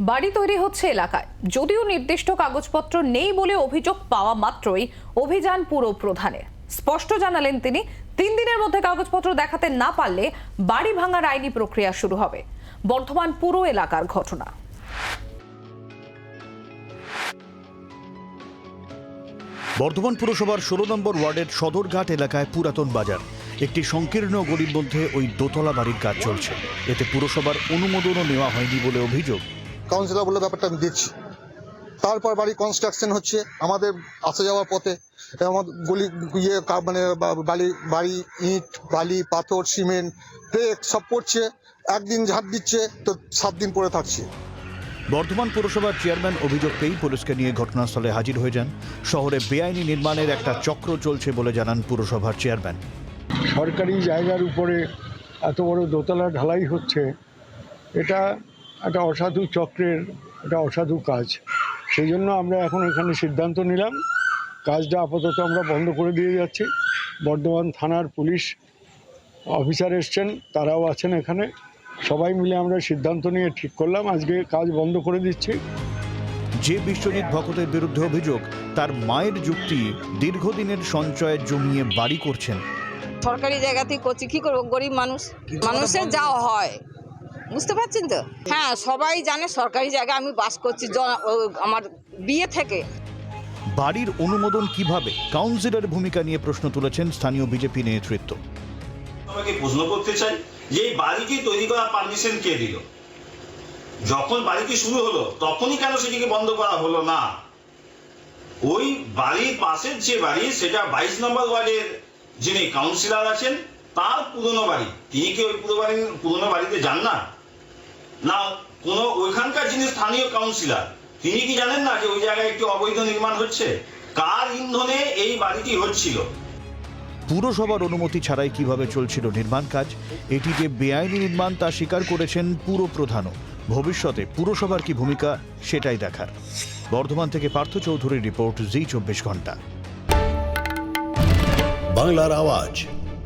বাড়ি তৈরি হচ্ছে এলাকায়। যদিও নির্দিষ্ট কাগজপত্র নেই বলে অভিযোগ পাওয়া মাত্রই অভিযান পুরো প্রধানের। স্পষ্ট জানালেন তিনি, তিন দিনের মধ্যে কাগজপত্র দেখাতে না পারলে বাড়ি ভাঙার আইনি প্রক্রিয়া শুরু হবে। বর্ধমান পুরো এলাকার ঘটনা। বর্ধমান পুরসভার ষোলো নম্বর ওয়ার্ডের সদরঘাট এলাকায় পুরাতন বাজার। একটি সংকীর্ণ গলির মধ্যে ওই দোতলা বাড়ির কাজ চলছে। এতে পুরসভার অনুমোদনও নেওয়া হয়নি বলে অভিযোগ। কাউন্সিলর বলে ব্যাপারটা আমি দিচ্ছি তারপর বাড়ি কনস্ট্রাকশন হচ্ছে আমাদের আসা যাওয়ার পথে। আমাদের গলি ইয়ে কা- মানে বা- বালি বাড়ি ইট বালি পাথর সিমেন্ট ব্রেক সব পড়ছে। একদিন ঝাঁট দিচ্ছে তো সাত দিন পরে থাকছে। বর্ধমান পুরসভার চেয়ারম্যান অভিযোগ পেয়েই পুলিশকে নিয়ে ঘটনাস্থলে হাজির হয়ে যান। শহরে বেআইনি নির্মাণের একটা চক্র চলছে বলে জানান পুরসভার চেয়ারম্যান। সরকারি জায়গার উপরে এত বড় দোতলা ঢালাই হচ্ছে এটা একটা অসাধু চক্রের একটা অসাধু কাজ। সেই জন্য আমরা এখন এখানে সিদ্ধান্ত নিলাম কাজটা আপাতত আমরা বন্ধ করে দিয়ে যাচ্ছি। বর্ধমান থানার পুলিশ অফিসার এসছেন তারাও আছেন এখানে। সবাই মিলে আমরা সিদ্ধান্ত নিয়ে ঠিক করলাম আজকে কাজ বন্ধ করে দিচ্ছি। যে বিশ্বজিৎ ভকতের বিরুদ্ধে অভিযোগ তার মায়ের যুক্তি দীর্ঘদিনের সঞ্চয় জমিয়ে বাড়ি করছেন। সরকারি জায়গাতেই করছি কি করব? গরিব মানুষ মানুষের যাওয়া হয়। বুঝতে পারছেন তো? হ্যাঁ সবাই জানে সরকারি জায়গায় আমি বাস করছি আমার বিয়ে থেকে। বাড়ির অনুমোদন কীভাবে? কাউন্সিলরের ভূমিকা নিয়ে প্রশ্ন তুলেছেন স্থানীয় বিজেপি নেতৃত্ব। তোমাকে প্রশ্ন করতে চাই যে এই বাড়িটি তৈরি করা পারমিশন কে দিল? যখন বাড়িটি শুরু হলো তখনই কেন সেটিকে বন্ধ করা হলো না? ওই বাড়ির পাশের যে বাড়ি সেটা বাইশ নম্বর ওয়ার্ডের যিনি কাউন্সিলর আছেন তার পুরনো বাড়ি। তিনি কি ওই পুরো বাড়ি পুরনো বাড়িতে যান না? না কোনো ওইখানকার যিনি স্থানীয় কাউন্সিলর তিনি কি জানেন না যে ওই জায়গায় একটি অবৈধ নির্মাণ হচ্ছে? কার ইন্ধনে এই বাড়িটি হচ্ছিল? পুরসভার অনুমতি ছাড়াই কীভাবে চলছিল নির্মাণ কাজ এটি যে বেআইনি নির্মাণ তা স্বীকার করেছেন পুর প্রধানও। ভবিষ্যতে পুরসভার কি ভূমিকা সেটাই দেখার। বর্ধমান থেকে পার্থ চৌধুরীর রিপোর্ট জি চব্বিশ ঘণ্টা। বাংলার আওয়াজ